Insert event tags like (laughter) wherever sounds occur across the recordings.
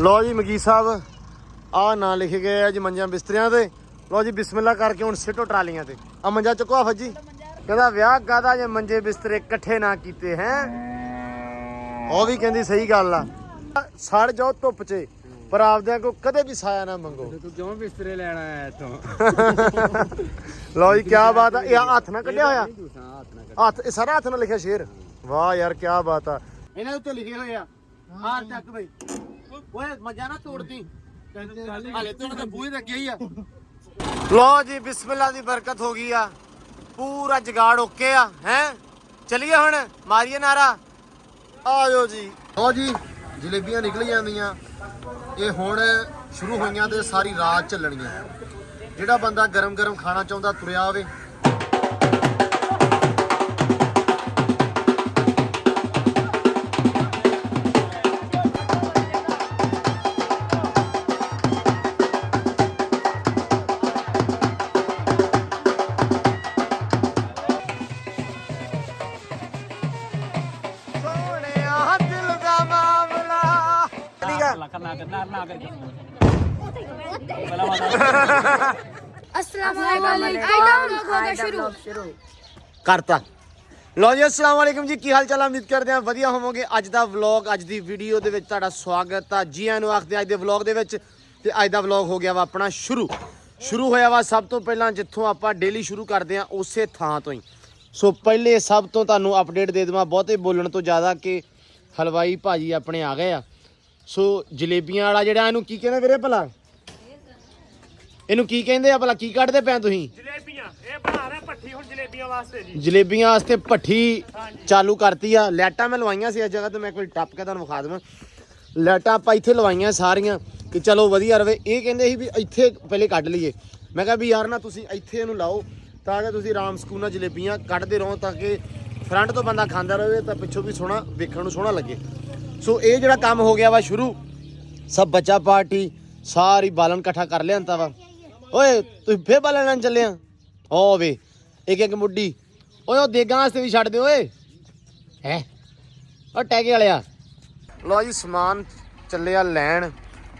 ਲਓ ਜੀ ਮਗੀ ਸਾਹਿਬ ਆ ਨਾਂ ਲਿਖੇ ਗਏ ਆ ਜੀ ਮੰਜਾਂ ਬਿਸਤਰਿਆਂ ਤੇ ਲਓ ਜੀ ਬਿਸਮਿਲ੍ਲਾ ਕਰਕੇ ਹੁਣ ਸਿੱਟੋ ਟਰਾਲੀਆਂ ਤੇ। ਆ ਮੰਜਾ ਚੁੱਕੋ ਆ ਫੱਜੀ। ਕਹਿੰਦਾ ਵਿਆਹ ਕਾਦਾ ਜੇ ਮੰਜੇ ਬਿਸਤਰੇ ਇਕੱਠੇ ਨਾ ਕੀਤੇ ਹੈ? ਉਹ ਵੀ ਕਹਿੰਦੀ ਸਹੀ ਗੱਲ ਆ। ਸੜ ਜਾਓ ਧੁੱਪ 'ਚ ਪਰ ਆਪਦਿਆਂ ਕੋ ਕਦੇ ਵੀ ਸਾਇਆ ਨਾ ਮੰਗੋ। ਤੂੰ ਕਿਉਂ ਬਿਸਤਰੇ ਲੈਣ ਆਇਆ ਇੱਥੋਂ? ਲਓ ਜੀ ਕੀ ਬਾਤ ਆ। ਇਹ ਹੱਥ ਨਾਲ ਕੱਢਿਆ ਹੋਇਆ? ਹੱਥ ਇਹ ਸਾਰਾ ਹੱਥ ਨਾਲ ਲਿਖਿਆ ਸ਼ੇਰ। ਵਾਹ ਯਾਰ ਕੀ ਬਾਤ ਆ। ਇਹਨਾਂ ਉੱਤੇ ਲਿਖੇ ਹੋਏ ਆ। ਹਾਰ ਚੱਕ ਬਈ। ਓਏ ਮਜਾ ਨਾ ਤੋੜਦੀ। ਹਾਲੇ ਤੋਂ ਤਾਂ ਬੂਹੇ ਦੇ ਅੱਗੇ ਹੀ ਆ। ਲੋ ਜੀ ਬਿਸਮਿਲ੍ਲਾ ਦੀ ਬਰਕਤ ਹੋ ਗਈ ਆ। ਪੂਰਾ ਜਗਾੜ ਓਕੇ ਆ ਹੈ? ਚਲਿਏ ਹੁਣ ਮਾਰੀਏ ਨਾਰਾ ਆਜੋ ਜੀ। ਲੋ ਜੀ ਜਲੇਬੀਆਂ ਨਿਕਲ ਜਾਂਦੀਆਂ ਇਹ ਹੁਣ ਸ਼ੁਰੂ ਹੋਈਆਂ ਤੇ ਸਾਰੀ ਰਾਤ ਚੱਲਣਗੀਆਂ। ਜਿਹੜਾ ਬੰਦਾ ਗਰਮ ਗਰਮ ਖਾਣਾ ਚਾਹੁੰਦਾ ਤੁਰਿਆ ਆਵੇ। ਕਰਤਾ ਲੋ ਜੀ ਅਸਲਾਮ ਵਾਲੇਕਮ ਜੀ ਕੀ ਹਾਲ ਚਾਲ ਆ? ਉਮੀਦ ਕਰਦੇ ਆ ਵਧੀਆ ਹੋਵੋਗੇ। ਅੱਜ ਦਾ ਵਲੌਗ ਅੱਜ ਦੀ ਵੀਡੀਓ ਦੇ ਵਿੱਚ ਤੁਹਾਡਾ ਸਵਾਗਤ ਆ। ਜੀ ਆਇਆਂ ਨੂੰ ਆਖਦੇ ਅੱਜ ਦੇ ਵਲੌਗ ਦੇ ਵਿੱਚ। ਤੇ ਅੱਜ ਦਾ ਵਲੌਗ ਹੋ ਗਿਆ ਵਾ ਆਪਣਾ ਸ਼ੁਰੂ। ਸ਼ੁਰੂ ਹੋਇਆ ਵਾ ਸਭ ਤੋਂ ਪਹਿਲਾਂ ਜਿੱਥੋਂ ਆਪਾਂ ਡੇਲੀ ਸ਼ੁਰੂ ਕਰਦੇ ਆ ਉਸੇ ਥਾਂ ਤੋਂ ਹੀ। ਸੋ ਪਹਿਲੇ ਸਭ ਤੋਂ ਤੁਹਾਨੂੰ ਅਪਡੇਟ ਦੇ ਦੇਵਾਂ ਬਹੁਤੇ ਬੋਲਣ ਤੋਂ ਜ਼ਿਆਦਾ ਕਿ ਹਲਵਾਈ ਭਾਜੀ ਆਪਣੇ ਆ ਗਏ ਆ। ਸੋ ਜਲੇਬੀਆਂ ਵਾਲਾ ਜਿਹੜਾ ਇਹਨੂੰ ਕੀ ਕਹਿੰਦੇ ਵੀਰੇ ਭਲਾ? ਇਹਨੂੰ ਕੀ ਕਹਿੰਦੇ ਆ ਭਲਾ? ਕੀ ਕੱਢਦੇ ਪਏ ਤੁਸੀਂ? ਜਲੇਬੀਆਂ। ਇਹ ਬਣਾ ਰਹੇ ਭੱਠੀ ਹੁਣ ਜਲੇਬੀਆਂ ਵਾਸਤੇ ਜੀ। ਜਲੇਬੀਆਂ ਵਾਸਤੇ ਭੱਠੀ ਚਾਲੂ ਕਰਤੀ ਆ। ਲਾਈਟਾਂ ਮੈਂ ਲਵਾਈਆਂ ਸੀ ਇਸ ਜਗ੍ਹਾ ਤੇ ਮੈਂ ਕੋਈ ਟੱਪ ਕੇ ਤੁਹਾਨੂੰ ਵਿਖਾ ਦੇਵਾਂ। ਲਾਈਟਾਂ ਆਪਾਂ ਇੱਥੇ ਲਵਾਈਆਂ ਸਾਰੀਆਂ ਕਿ ਚਲੋ ਵਧੀਆ ਰਵੇ। ਇਹ ਕਹਿੰਦੇ ਸੀ ਵੀ ਇੱਥੇ ਪਹਿਲੇ ਕੱਢ ਲਈਏ। ਮੈਂ ਕਿਹਾ ਵੀ ਯਾਰ ਨਾ ਤੁਸੀਂ ਇੱਥੇ ਇਹਨੂੰ ਲਾਓ ਤਾਂ ਕਿ ਤੁਸੀਂ ਆਰਾਮ ਸਕੂਨ ਨਾਲ ਜਲੇਬੀਆਂ ਕੱਢਦੇ ਰਹੋ ਤਾਂ ਕਿ ਫਰੰਟ ਤੋਂ ਬੰਦਾ ਖਾਂਦਾ ਰਹੇ ਤਾਂ ਪਿੱਛੋਂ ਵੀ ਸੋਹਣਾ ਵੇਖਣ ਨੂੰ ਸੋਹਣਾ ਲੱਗੇ। ਸੋ ਇਹ ਜਿਹੜਾ ਕੰਮ ਹੋ ਗਿਆ ਵਾ ਸ਼ੁਰੂ, ਸਭ ਬੱਚਾ ਪਾਰਟੀ, ਸਾਰੀ ਬਾਲਣ ਇਕੱਠਾ ਕਰ ਲਿਆਂਤਾ ਵਾ। ਓਏ, ਤੁਸੀਂ ਫੇਰ ਬਾਲਣ ਲੈਣ ਚੱਲੇ ਆ? ਓ ਵੇ, ਇੱਕ ਇੱਕ ਮੁੱਢੀ। ਓਏ, ਉਹ ਦੇਗਾਂ ਵਾਸਤੇ ਵੀ ਛੱਡ ਦਿਓ, ਓਏ। ਹੈ? ਉਹ ਟੈਗੇ ਵਾਲਿਆ। ਲੋ ਜੀ, ਸਮਾਨ ਚੱਲਿਆ ਲੈਣ।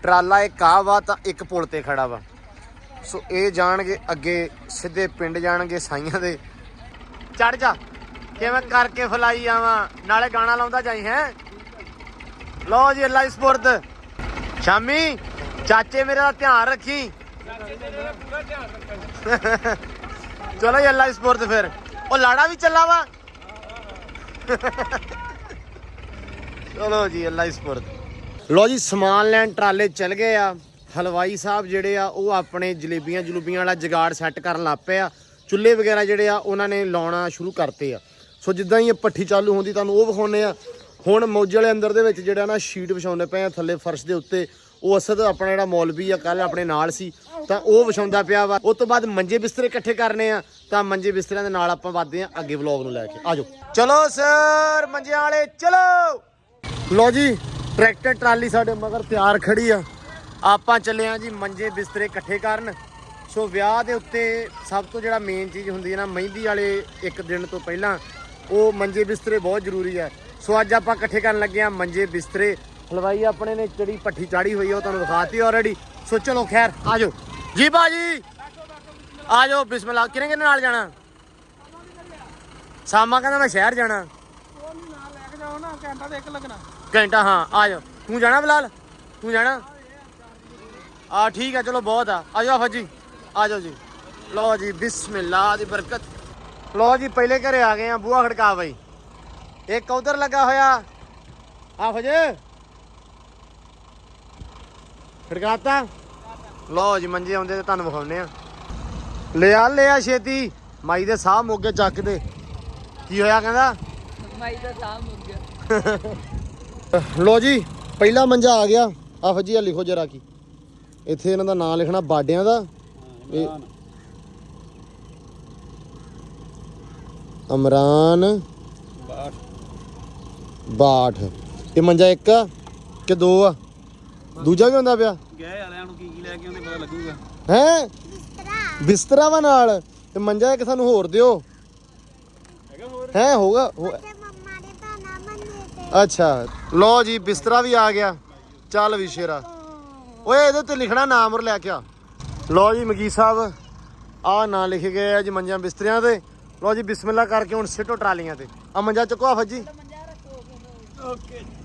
ਟਰਾਲਾ ਇੱਕ ਆ ਵਾ, ਤਾਂ ਇੱਕ ਪੁਲ ਤੇ ਖੜਾ ਵਾ। ਸੋ ਇਹ ਜਾਣਗੇ, ਅੱਗੇ ਸਿੱਧੇ ਪਿੰਡ ਜਾਣਗੇ ਸਾਈਆਂ ਦੇ। ਚੜ ਜਾ। ਕਿਵੇਂ ਕਰਕੇ ਫਲਾਈ ਆਵਾਂ? ਨਾਲੇ ਗਾਣਾ ਲਾਉਂਦਾ ਜਾਈ, ਹੈ? ਲੋ ਜੀ ਅੱਲਾ ਸਪੁਰਦ। ਸ਼ਾਮੀ ਚਾਚੇ ਮੇਰੇ ਦਾ ਧਿਆਨ ਰੱਖੀ। ਚਲੋ ਜੀ ਅੱਲਾ ਸਪੁਰਦ ਫਿਰ। ਉਹ ਲਾੜਾ ਵੀ ਚੱਲਾ ਵਾ। ਚਲੋ ਜੀ ਅੱਲਾ ਸਪੁਰਦ। ਲਓ ਜੀ, ਸਮਾਨ ਲੈਣ ਟਰਾਲੇ ਚੱਲ ਗਏ ਆ। ਹਲਵਾਈ ਸਾਹਿਬ ਜਿਹੜੇ ਆ, ਉਹ ਆਪਣੇ ਜਲੇਬੀਆਂ ਜਲੂਬੀਆਂ ਵਾਲਾ ਜਗਾੜ ਸੈੱਟ ਕਰਨ ਲੱਗ ਪਏ ਆ। ਚੁੱਲ੍ਹੇ ਵਗੈਰਾ ਜਿਹੜੇ ਆ, ਉਹਨਾਂ ਨੇ ਲਾਉਣਾ ਸ਼ੁਰੂ ਕਰਤੇ ਆ। ਸੋ ਜਿੱਦਾਂ ਹੀ ਇਹ ਪੱਠੀ ਚਾਲੂ ਹੁੰਦੀ, ਤੁਹਾਨੂੰ ਉਹ ਵਿਖਾਉਨੇ ਆ। ਹੁਣ ਮੌਜੇ ਵਾਲੇ ਅੰਦਰ ਦੇ ਵਿੱਚ ਜਿਹੜਾ ਨਾ ਸ਼ੀਟ ਵਿਛਾਉਂਦੇ ਪਏ ਆ ਥੱਲੇ ਫਰਸ਼ ਦੇ ਉੱਤੇ, ਉਹ ਅਸਦ ਆਪਣਾ ਜਿਹੜਾ ਮੌਲਵੀ ਆ ਕੱਲ ਆਪਣੇ ਨਾਲ ਸੀ, ਤਾਂ ਉਹ ਵਿਛਾਉਂਦਾ ਪਿਆ ਵਾ। ਉਸ ਤੋਂ ਬਾਅਦ ਮੰਜੇ ਬਿਸਤਰੇ ਇਕੱਠੇ ਕਰਨੇ ਆ, ਤਾਂ ਮੰਜੇ ਬਿਸਤਰਿਆਂ ਦੇ ਨਾਲ ਆਪਾਂ ਵੱਧਦੇ ਆ ਅੱਗੇ ਵਲੌਗ ਨੂੰ ਲੈ ਕੇ। ਆਜੋ ਚਲੋ ਸਰ, ਮੰਜਿਆਂ ਵਾਲੇ, ਚਲੋ! ਲੋ ਜੀ, ਟਰੈਕਟਰ, ਟਰਾਲੀ ਸਾਡੇ ਮਗਰ ਤਿਆਰ ਖੜੀ ਆ। ਆਪਾਂ ਚੱਲੇ ਆ ਜੀ ਮੰਜੇ ਬਿਸਤਰੇ ਇਕੱਠੇ ਕਰਨ। ਸੋ ਵਿਆਹ ਦੇ ਉੱਤੇ ਸਭ ਤੋਂ ਜਿਹੜਾ ਮੇਨ ਚੀਜ਼ ਹੁੰਦੀ ਹੈ ਨਾ, ਮਹਿੰਦੀ ਵਾਲੇ ਇੱਕ ਦਿਨ ਤੋਂ ਪਹਿਲਾਂ ਉਹ ਮੰਜੇ ਬਿਸਤਰੇ ਬਹੁਤ ਜ਼ਰੂਰੀ ਹੈ। ਸੋ ਅੱਜ ਆਪਾਂ ਇਕੱਠੇ ਕਰਨ ਲੱਗੇ ਆ ਮੰਜੇ ਬਿਸਤਰੇ। ਹਲਵਾਈ ਆਪਣੇ ਨੇ ਜਿਹੜੀ ਪੱਠੀ ਚਾੜੀ ਹੋਈ ਆ, ਉਹ ਤੁਹਾਨੂੰ ਦਿਖਾਤੀ ਆਲਰੇਡੀ ਸੋ ਚਲੋ ਖੈਰ ਆਜੋ ਜੀ ਬਾਜੀ ਆਜੋ ਬਿਸਮਿਲ੍ਲਾ ਕਿਹਨੇ ਕਿਹਨੇ ਨਾਲ ਜਾਣਾ? ਸਾਮਾ ਕਹਿੰਦਾ ਮੈਂ ਸ਼ਹਿਰ ਜਾਣਾ। ਘੰਟਾ ਹਾਂ, ਆ ਜਾ ਤੂੰ ਜਾਣਾ ਬਲਾਲ? ਤੂੰ ਜਾਣਾ? ਆ ਠੀਕ ਹੈ ਚਲੋ ਬਹੁਤ ਆ। ਆ ਜਾਓ, ਫੱਜੀ। ਆ ਜਾਓ ਜੀ। ਲਓ ਜੀ ਬਿਸਮਿਲ੍ਲਾ ਦੀ ਬਰਕਤ। ਲਓ ਜੀ ਪਹਿਲੇ ਘਰੇ ਆ ਗਏ ਆ ਬੂਹਾ ਖੜਕਾ ਬਈ। ਇੱਕ ਉਧਰ ਲੱਗਾ ਹੋਇਆ। ਆ ਫਜੇ। ਖੜਕਾਤਾ। ਲਓ ਜੀ ਮੰਜੇ ਆਉਂਦੇ ਤੇ ਤੁਹਾਨੂੰ ਵਿਖਾਉਨੇ ਆ। ਲਿਆ ਲਿਆ ਛੇਤੀ। ਮਾਈ ਦੇ ਸਾਹ ਮੋਗੇ ਚੱਕ ਦੇ। ਕੀ ਹੋਇਆ ਕਹਿੰਦਾ? ਮਾਈ ਦਾ ਸਾਹ ਮੁੱਕ ਗਿਆ। (laughs) ਲੋ ਜੀ ਪਹਿਲਾ ਮੰਜਾ ਆ ਗਿਆ। ਆ ਫੱਜੀ ਆ ਲਿਖੋ ਜਰਾ ਕੀ। ਇੱਥੇ ਇਹਨਾਂ ਦਾ ਨਾਮ ਲਿਖਣਾ ਬਾਡਿਆਂ ਦਾ। ਇਹ ਅਮਰਾਨ ਬਾਠ। ਇਹ ਮੰਜਾ ਇੱਕ ਆ ਕਿ ਦੋ ਆ? ਦੂਜਾ ਵੀ ਹੁੰਦਾ ਪਿਆ? ਗਏ ਵਾਲਿਆਂ ਨੂੰ ਕੀ ਕੀ ਲੈ ਕੇ ਆਉਂਦੇ ਪਤਾ ਲੱਗੂਗਾ। ਹੈ? ਬਿਸਤਰਾ। ਵਾ ਨਾਲ। ਤੇ ਮੰਜਾ ਇੱਕ ਸਾਨੂੰ ਹੋਰ ਦਿਓ। ਹੈ ਹੋਗਾ ਹੋ- ਅੱਛਾ। ਲੋ ਜੀ ਬਿਸਤਰਾ ਵੀ ਆ ਗਿਆ। ਚੱਲ ਵੀ ਸ਼ੇਰਾ। ਓਏ ਇਹਦੇ ਤੇ ਲਿਖਣਾ ਨਾਮ ਔਰ ਲੈ ਕੇ ਆ। ਲਓ ਜੀ ਮਗੀ ਸਾਹਿਬ। ਆ ਨਾਂ ਲਿਖੇ ਗਏ ਆ ਜੀ ਮੰਜਾਂ ਬਿਸਤਰਿਆਂ ਤੇ ਲੋ ਜੀ, ਬਿਸਮਿਲ੍ਲਾ ਕਰਕੇ ਹੁਣ ਸਿੱਟੋ ਟਰਾਲੀਆਂ ਤੇ। ਆ ਮੰਜਾ ਚੁੱਕੋ ਆ ਫੱਜੀ।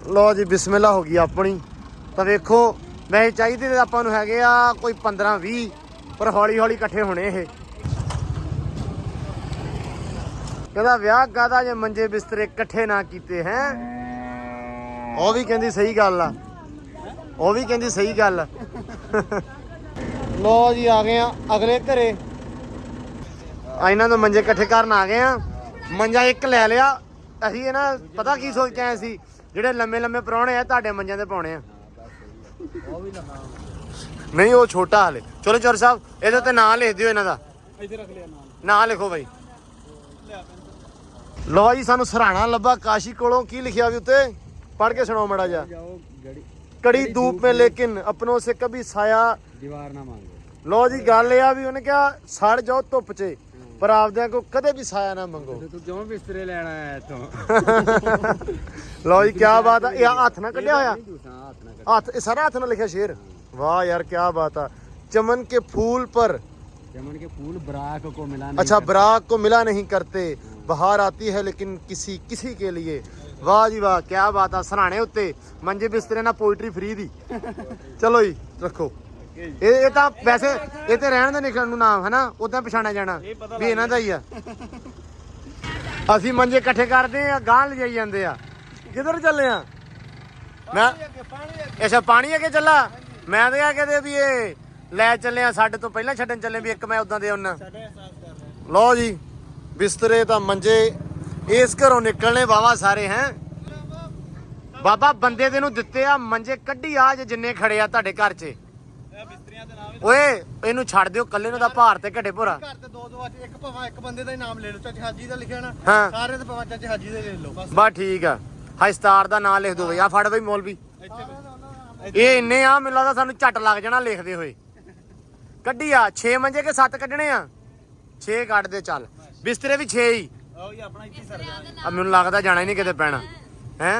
ਲਓ ਜੀ, ਬਿਸਮਿਲ੍ਲਾ ਹੋ ਗਈ ਆਪਣੀ। ਤਾਂ ਵੇਖੋ ਵੈਸੇ ਚਾਹੀਦੇ ਤਾਂ ਆਪਾਂ ਨੂੰ ਹੈਗੇ ਆ ਕੋਈ 15 20 ਪਰ ਹੌਲੀ ਹੌਲੀ ਇਕੱਠੇ ਹੋਣੇ ਇਹ। ਕਹਿੰਦਾ, ਵਿਆਹ ਕਾਦਾ ਜੇ ਮੰਜੇ ਬਿਸਤਰੇ ਇਕੱਠੇ ਨਾ ਕੀਤੇ ਹੈ। ਉਹ ਵੀ ਕਹਿੰਦੀ ਸਹੀ ਗੱਲ ਆ। ਉਹ ਵੀ ਕਹਿੰਦੀ ਸਹੀ ਗੱਲ ਲੋ ਜੀ, ਆ ਗਏ ਆ ਅਗਲੇ ਘਰੇ। ਇਹਨਾਂ ਦੇ ਮੰਜੇ ਇਕੱਠੇ ਕਰਨ ਆ ਗਏ ਆ। ਮੰਜਾ ਇੱਕ ਲੈ ਲਿਆ। ਅਸੀਂ ਇਹ ਪਤਾ ਕੀ ਸੋਚ ਕੇ ਆਏ ਸੀ ਜਿਹੜੇ ਲੰਮੇ ਲੰਮੇ ਪਰੌਣੇ ਆ ਤੁਹਾਡੇ ਮੰਜਿਆਂ ਤੇ ਪਾਉਣੇ ਆ। ਨਹੀਂ ਉਹ ਛੋਟਾ ਹਲੇ। ਚਲੋ ਚੋਰ ਸਾਹਿਬ ਇਹਦੇ ਤੇ ਨਾਂ ਲਿਖ ਦਿਓ ਇਹਨਾਂ ਦਾ। ਇੱਥੇ ਰੱਖ ਲਿਆ ਨਾਂ। ਨਾਂ ਲਿਖੋ ਬਾਈ। ਲੋ ਜੀ ਸਾਨੂੰ ਸਰਾਣਾ ਲੱਭਾ ਕਾਸ਼ੀ ਕੋਲੋਂ ਕੀ ਲਿਖਿਆ ਵੀ ਉੱਤੇ? ਪੜ ਕੇ ਸੁਣਾਓ ਮੜਾ ਜਾ ਕੜੀ ਦੂਪ ਮੇ ਲੇਕਿਨ ਆਪਣੋ ਸੇ ਕਭੀ ਸਾਇਆ। ਦੀਵਾਰ ਨਾ ਮੰਗੋ। ਲੋ ਜੀ ਗੱਲ ਇਹ ਆ ਵੀ ਉਹਨੇ ਕਿਹਾ ਸੜ ਜਾਓ ਧੁੱਪ 'ਚ। ਪਰ ਆਪਦਿਆਂ ਕੋ ਕਦੇ ਵੀ ਸਾਇਆ ਨਾ ਮੰਗੋ। ਤੂੰ ਕਿਉਂ ਬਿਸਤਰੇ ਲੈਣ ਆਇਆ ਇੱਥੋਂ? ਲਓ ਜੀ ਕੀ ਬਾਤ ਆ। ਇਹ ਹੱਥ ਨਾਲ ਕੱਢਿਆ ਹੋਇਆ? ਹੱਥ ਇਹ ਸਾਰਾ ਹੱਥ ਨਾਲ ਲਿਖਿਆ ਸ਼ੇਰ? ਵਾਹ ਯਾਰ ਕੀ ਬਾਤ ਆ। ਚਮਨ ਕੇ ਫੂਲ ਪਰ। चमन के फूल बराक को मिला नहीं अच्छा बराक को मिला नहीं करते ਬਹਾਰ ਆਤੀ ਹੈ ਲੇਕਿਨ ਕਿਸੇ ਕਿਸੇ ਕੇ ਲਈ ਵਾਹ ਜੀ ਵਾਹ ਕੀ ਬਾਤ ਆ। ਸਰਾਣੇ ਉੱਤੇ। ਮੰਜੇ ਬਿਸਤਰੇ ਨਾਲ ਪੋਇਟਰੀ ਫਰੀ ਦੀ। ਚਲੋ ਜੀ ਰੱਖੋ। ਇਹ ਇਹ ਤਾਂ ਵੈਸੇ ਇਹ ਤੇ ਰਹਿਣ ਦਾ ਨਿਕਲਣ ਨੂੰ ਨਾਮ ਹਨਾ? ਉਦਾਂ ਪਛਾਣਿਆ ਜਾਣਾ ਵੀ ਇਹਨਾਂ ਦਾ ਹੀ ਆ। ਅਸੀਂ ਮੰਜੇ ਇਕੱਠੇ ਕਰਦੇ ਆ ਗਾਂ ਲਿਜਾਈ ਜਾਂਦੇ ਆ। ਕਿੱਧਰ ਚੱਲੇ ਆ? ਮੈਂ ਅੱਛਾ ਪਾਣੀ ਅੱਗੇ ਚੱਲਾ? ਮੈਂ ਤਾਂ ਕਿਹਾ ਕਹਦੇ ਵੀ ਇਹ ਲੈ ਚੱਲੇ ਆ ਸਾਡੇ ਤੋਂ ਪਹਿਲਾਂ ਛੱਡਣ ਚੱਲੇ ਵੀ ਇੱਕ ਮੈਂ ਉਦਾਂ ਦੇ ਆਉਣਾ ਲਓ ਜੀ ਬਿਸਤਰੇ ਤਾਂ ਮੰਜੇ ਇਸ ਘਰੋਂ ਨਿਕਲਣੇ ਵਾਵਾ ਸਾਰੇ ਹੈ? ਬਾਬਾ ਬੰਦੇ ਦੇ ਨੂੰ ਦਿੱਤੇ ਆ ਮੰਜੇ ਕੱਢੀ ਆ ਜਿੰਨੇ ਖੜੇ ਆ ਤੁਹਾਡੇ ਘਰ 'ਚ। ਓਏ ਇਹਨੂੰ ਛੱਡ ਦਿਓ ਕੱਲੇ ਨੂੰ ਦਾ ਭਾਰ ਤੇ ਘਟੇ ਭੋਰਾ। ਘਰ ਤੇ ਦੋ ਦੋ ਅੱਜ ਇੱਕ ਭਾਵੇਂ ਇੱਕ ਬੰਦੇ ਦਾ ਹੀ ਨਾਮ ਲੈ ਲਓ ਚਾਚੇ ਹਾਜੀ ਦਾ ਲਿਖਿਆ ਨਾ ਹਾਂ। ਸਾਰੇ ਤੇ ਭਾਵੇਂ ਚਾਚੇ ਹਾਜੀ ਦਾ ਲੈ ਲਓ ਬਸ। ਠੀਕ ਆ। ਹਸਤਾਰ ਦਾ ਨਾਂ ਲਿਖ ਦੋ ਬਈ। ਆ ਫੜ ਬਈ ਮੌਲਵੀ। ਇਹ ਇੰਨੇ ਆ ਮੈਨੂੰ ਲੱਗਦਾ ਸਾਨੂੰ ਝੱਟ ਲੱਗ ਜਾਣਾ ਲਿਖਦੇ ਹੋਏ। ਕੱਢੀ ਆ 6 ਮੰਜੇ ਕੇ 7 ਕੱਢਣੇ ਆ? 6 ਕੱਢ ਦੇ ਚੱਲ। ਬਿਸਤਰੇ ਵੀ 6 ਹੀ। ਆਓ ਜੀ ਆਪਣਾ ਇੱਥੇ ਸਰ ਜਾਣਾ ਆ ਮੈਨੂੰ ਲੱਗਦਾ ਜਾਣਾ ਹੀ ਨਹੀਂ ਕਿਤੇ ਪੈਣਾ। ਹੈ?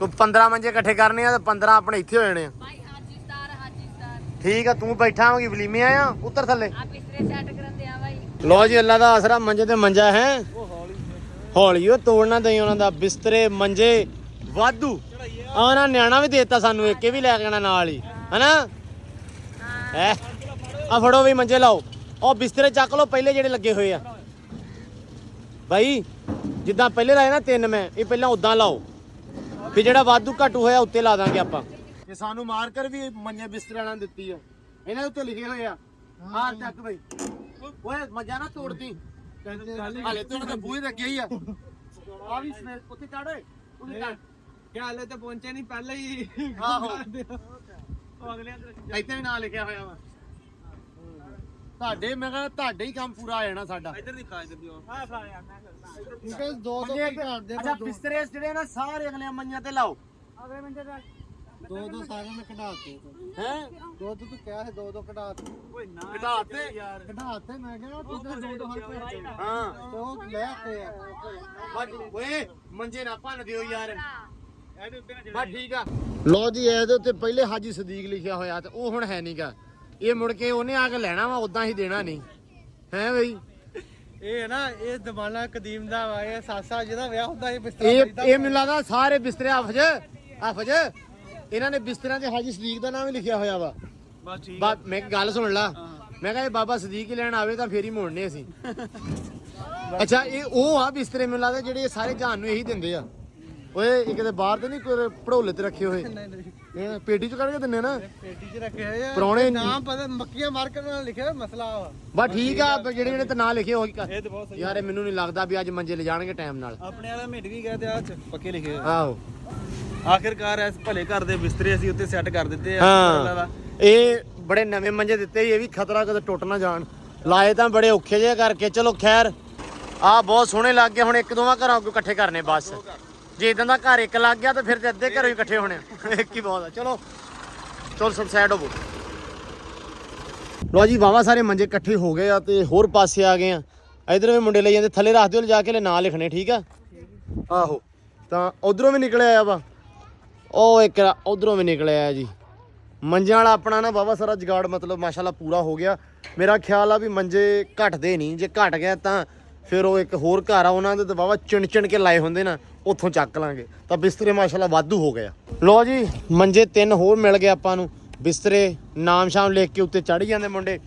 ਕੋਈ 15 ਮੰਜੇ ਇਕੱਠੇ ਕਰਨੇ ਆ ਤੇ 15 ਆਪਣੇ ਇੱਥੇ ਹੋ ਜਾਣੇ ਆ। ਭਾਈ ਹਾਜੀ ਸਟਾਰ ਹਾਜੀ ਸਟਾਰ ਠੀਕ ਆ ਤੂੰ ਬੈਠਾ ਹੋਗੀ ਵਲੀਮੇ ਆਇਆ? ਉੱਤਰ ਥੱਲੇ। ਆ ਬਿਸਤਰੇ ਸੈੱਟ ਕਰਨ ਦੇ ਆ ਭਾਈ ਲੋ ਜੀ ਅੱਲਾ ਦਾ ਆਸਰਾ ਮੰਜੇ ਤੇ ਮੰਜਾ ਹੈ। ਹੌਲੀ ਉਹ ਤੋੜਨਾ ਦਈ ਉਹਨਾਂ ਦਾ ਬਿਸਤਰੇ ਮੰਜੇ ਵਾਧੂ। ਆ ਨਾ ਨਿਆਣਾ ਵੀ ਦੇਤਾ ਸਾਨੂੰ ਇੱਕ ਇਹ ਵੀ ਲੈ ਕੇ ਆਣਾ ਨਾਲ ਹੀ ਹਨਾ? ਹੈ। ਆ ਫੜੋ ਵੀ ਮੰਜੇ ਲਾਓ। ਉਹ ਬਿਸਤਰੇ ਚੱਕ ਲਓ ਪਹਿਲੇ ਜਿਹੜੇ ਲੱਗੇ ਹੋਏ ਆ। ਭਾਈ ਜਿੱਦਾਂ ਪਹਿਲੇ ਲਾਏ ਨਾ ਤਿੰਨ ਮੈਂ ਇਹ ਪਹਿਲਾਂ ਉਦਾਂ ਲਾਓ। ਵੀ ਜਿਹੜਾ ਵਾਧੂ ਘਟੂ ਹੋਇਆ ਉੱਤੇ ਲਾ ਦਾਂਗੇ ਆਪਾਂ। ਇਹ ਸਾਨੂੰ ਮਾਰ ਕਰ ਵੀ ਮੰਜੇ ਬਿਸਤਰੇ ਨਾਲ ਦਿੱਤੀ ਆ। ਇਹਨਾਂ ਦੇ ਉੱਤੇ ਲਿਖੇ ਹੋਏ ਆ। ਹਾਂ। ਚੱਕ ਬਈ। ਓਏ ਮਜਾ ਨਾ ਤੋੜਦੀ। ਹਾਲੇ ਤੋਂ ਤਾਂ ਬੂਹੇ ਦੇ ਅੱਗੇ ਹੀ ਆ। ਆ ਵੀ ਸਮੈਲ ਉੱਤੇ ਚੜ ਓਏ ਉੱਤੇ ਚੜ ਕੀ ਹਾਲੇ ਤੇ ਪਹੁੰਚੇ ਨਹੀਂ ਪਹਿਲਾਂ ਹੀ ਆਹੋ। ਉਹ ਅਗਲੇ ਇੱਥੇ ਵੀ ਨਾਂ ਲਿਖਿਆ ਹੋਇਆ ਵਾ। ਤੁਹਾਡੇ ਮੈਂ ਕਹਿੰਦਾ ਤੁਹਾਡੇ ਹੀ ਕੰਮ ਪੂਰਾ ਆ ਜਾਣਾ ਸਾਡਾ। ਇੱਧਰ ਦਿਖਾ ਇੱਧਰ ਦੀ ਠੀਕ ਹੈ ਦੋ ਦੋ ਮੰਜੇ ਘਰ ਦੇ ਅੱਛਾ ਬਿਸਤਰੇ ਜਿਹੜੇ ਨਾ ਸਾਰੇ ਅਗਲੇ ਮੰਨਿਆਂ ਤੇ ਲਾਓ। ਦੋ ਦੋ ਸਾਰਿਆਂ ਨੇ ਕਢਾਤੇ ਹੈ? ਦੋ ਦੋ ਤੂੰ ਕਿਹਾ ਹੈ ਦੋ ਦੋ ਕਢਾਤੇ ਓਏ ਨਾ ਘਟਾਤੇ ਕਢਾਤੇ ਮੈਂ ਕਿਹਾ ਤੂੰ ਤਾਂ ਦੋ ਦੋ ਹਲਕੇ ਹਾਂ। ਉਹ ਲੈ ਆਤੇ ਆ। ਓਏ ਮੰਜੇ ਨਾ ਭੰਨ ਦਿਓ ਯਾਰ। ਬਸ ਠੀਕ ਆ। ਲੋ ਜੀ ਇਹਦੇ ਉੱਤੇ ਪਹਿਲੇ ਹਾਜੀ ਸਦੀਕ ਲਿਖਿਆ ਹੋਇਆ ਤੇ ਉਹ ਹੁਣ ਹੈ ਨਹੀਂਗਾ ਇਹ ਮੁੜ ਕੇ ਉਹਨੇ ਆ ਕੇ ਲੈਣਾ ਵਾ ਉਦਾਂ ਹੀ ਦੇਣਾ ਨਹੀਂ। ਹੈ ਬਈ? ਇਹ ਹੈ ਨਾ ਇਹ ਜ਼ਮਾਨਾ ਕਦੀਮ ਦਾ ਵਾ ਇਹ ਸਾਸਾ ਜਿਹਦਾ ਵਿਆਹ ਹੁੰਦਾ ਇਹ ਬਿਸਤਰਾ ਇਹ ਮੈਨੂੰ ਲੱਗਦਾ ਸਾਰੇ ਬਿਸਤਰੇ ਆਫਜ ਆਫਜ ਇਹਨਾਂ ਨੇ ਬਿਸਤਰਿਆਂ ਤੇ ਹਾਜੀ ਸਦੀਕ ਦਾ ਨਾਮ ਵੀ ਲਿਖਿਆ ਹੋਇਆ ਵਾ। ਬਸ ਠੀਕ ਬਾ ਮੈਂ ਇੱਕ ਗੱਲ ਸੁਣ ਲਾ। ਮੈਂ ਕਿਹਾ ਇਹ ਬਾਬਾ ਸਦੀਕ ਹੀ ਲੈਣ ਆਵੇ ਤਾਂ ਫੇਰ ਹੀ ਮੋੜਨੇ ਅਸੀਂ। ਅੱਛਾ ਇਹ ਉਹ ਆ ਬਿਸਤਰੇ ਮੈਨੂੰ ਲੱਗਦਾ ਜਿਹੜੇ ਸਾਰੇ ਜਾਨ ਨੂੰ ਇਹੀ ਦਿੰਦੇ ਆ। ਓਏ ਇਹ ਕਿਤੇ ਬਾਹਰ ਤੇ ਨਹੀਂ ਕੋਈ ਪੜੋਲੇ ਤੇ ਰੱਖੇ ਹੋਏ। ਇਹ ਪੇਟੀ ਚ ਕੱਢ ਕੇ ਦਿੰਨੇ ਨਾ? ਪੇਟੀ 'ਚ ਰੱਖੇ ਹੋਏ ਆ। ਪੁਰਾਣੇ ਨਾਮ ਪਤਾ ਮੱਕੀਆਂ ਮਾਰਕਰ ਨਾਲ ਲਿਖਿਆ ਹੋਇਆ ਮਸਲਾ ਵਾ। ਬਸ ਠੀਕ ਆ ਬ- ਜਿਹੜੇ ਜਿਹੜੇ ਤੇ ਨਾਂ ਲਿਖੇ ਹੋਈ ਯਾਰ ਇਹ ਮੈਨੂੰ ਨਹੀਂ ਲੱਗਦਾ ਵੀ ਅੱਜ ਮੰਜੇ ਲੈ ਜਾਣਗੇ ਟਾਈਮ ਨਾਲ। ਆਪਣੇ ਵਾਲਾ ਮਿਟ ਵੀ ਤੇ ਆ ਚ ਪੱਕੇ ਲਿਖੇ। ਆਹੋ। ਆਖਿਰਕਾਰ ਇਸ ਭਲੇ ਘਰ ਦੇ ਬਿਸਤਰੇ ਅਸੀਂ ਉੱਤੇ ਸੈੱਟ ਕਰ ਦਿੱਤੇ ਆ। ਹਾਂ। ਇਹ ਬੜੇ ਨਵੇਂ ਮੰਜੇ ਦਿੱਤੇ ਸੀ, ਇਹ ਵੀ ਖਤਰਾ ਕਦੇ ਟੁੱਟ ਨਾ ਜਾਣ। ਲਾਏ ਤਾਂ ਬੜੇ ਔਖੇ ਜਿਹੇ ਕਰਕੇ। ਚਲੋ ਖੈਰ ਆ ਬਹੁਤ ਸੋਹਣੇ ਲੱਗ ਗਏ। ਹੁਣ ਇੱਕ ਦੋਵਾਂ ਘਰਾਂ ਅੱਗੇ ਇਕੱਠੇ ਕਰਨੇ ਬਸ। ਜੇ ਇਦਾਂ ਦਾ ਘਰ ਇੱਕ ਲੱਗ ਗਿਆ ਤਾਂ ਫਿਰ ਤੇ ਅੱਧੇ ਘਰੋਂ ਇਕੱਠੇ ਹੋਣੇ ਆ। ਇੱਕ ਹੀ ਬਹੁਤ ਆ। ਚਲੋ ਚਲ ਸਭ ਹੋਵੋ ਲੋ ਜੀ ਵਾਵਾ ਸਾਰੇ ਮੰਜੇ ਇਕੱਠੇ ਹੋ ਗਏ ਆ ਤੇ ਹੋਰ ਪਾਸੇ ਆ ਗਏ ਆ। ਇਧਰ ਵੀ ਮੁੰਡੇ ਲਈ ਜਾਂਦੇ। ਥੱਲੇ ਰੱਖ ਦਿਓ ਲਿਜਾ ਕੇ ਲੈ ਨਾਂ ਲਿਖਣੇ ਠੀਕ ਆ? ਆਹੋ ਤਾਂ ਉਧਰੋਂ ਵੀ ਨਿਕਲਿਆ ਆਇਆ ਵਾ। ਉਹ ਇੱਕ ਉਧਰੋਂ ਵੀ ਨਿਕਲਿਆ ਜੀ। ਮੰਜਿਆਂ ਵਾਲਾ ਆਪਣਾ ਨਾ ਬਾਬਾ ਸਾਰਾ ਜਗਾੜ, ਮਤਲਬ ਮਾਸ਼ਾਅੱਲਾ ਪੂਰਾ ਹੋ ਗਿਆ। ਮੇਰਾ ਖਿਆਲ ਆ ਵੀ ਮੰਜੇ ਘਟਦੇ ਨਹੀਂ। ਜੇ ਘਟ ਗਿਆ ਤਾਂ ਫਿਰ ਉਹ ਇੱਕ ਹੋਰ ਘਰ ਆ, ਉਹਨਾਂ ਦੇ ਤਾਂ ਬਾਬਾ ਚਿਣ ਚਿਣ ਕੇ ਲਾਏ ਹੁੰਦੇ ਨਾ, ਉੱਥੋਂ ਚੱਕ ਲਾਂਗੇ। ਤਾਂ ਬਿਸਤਰੇ ਮਾਸ਼ਾਅੱਲਾ ਵਾਧੂ ਹੋ ਗਿਆ। ਆ ਲੋ ਜੀ, ਮੰਜੇ ਤਿੰਨ ਹੋਰ ਮਿਲ ਗਏ ਆਪਾਂ ਨੂੰ। ਬਿਸਤਰੇ ਨਾਮ ਸ਼ਾਮ ਲਿਖ ਕੇ ਉੱਤੇ ਚੜ ਜਾਂਦੇ ਮੁੰਡੇ।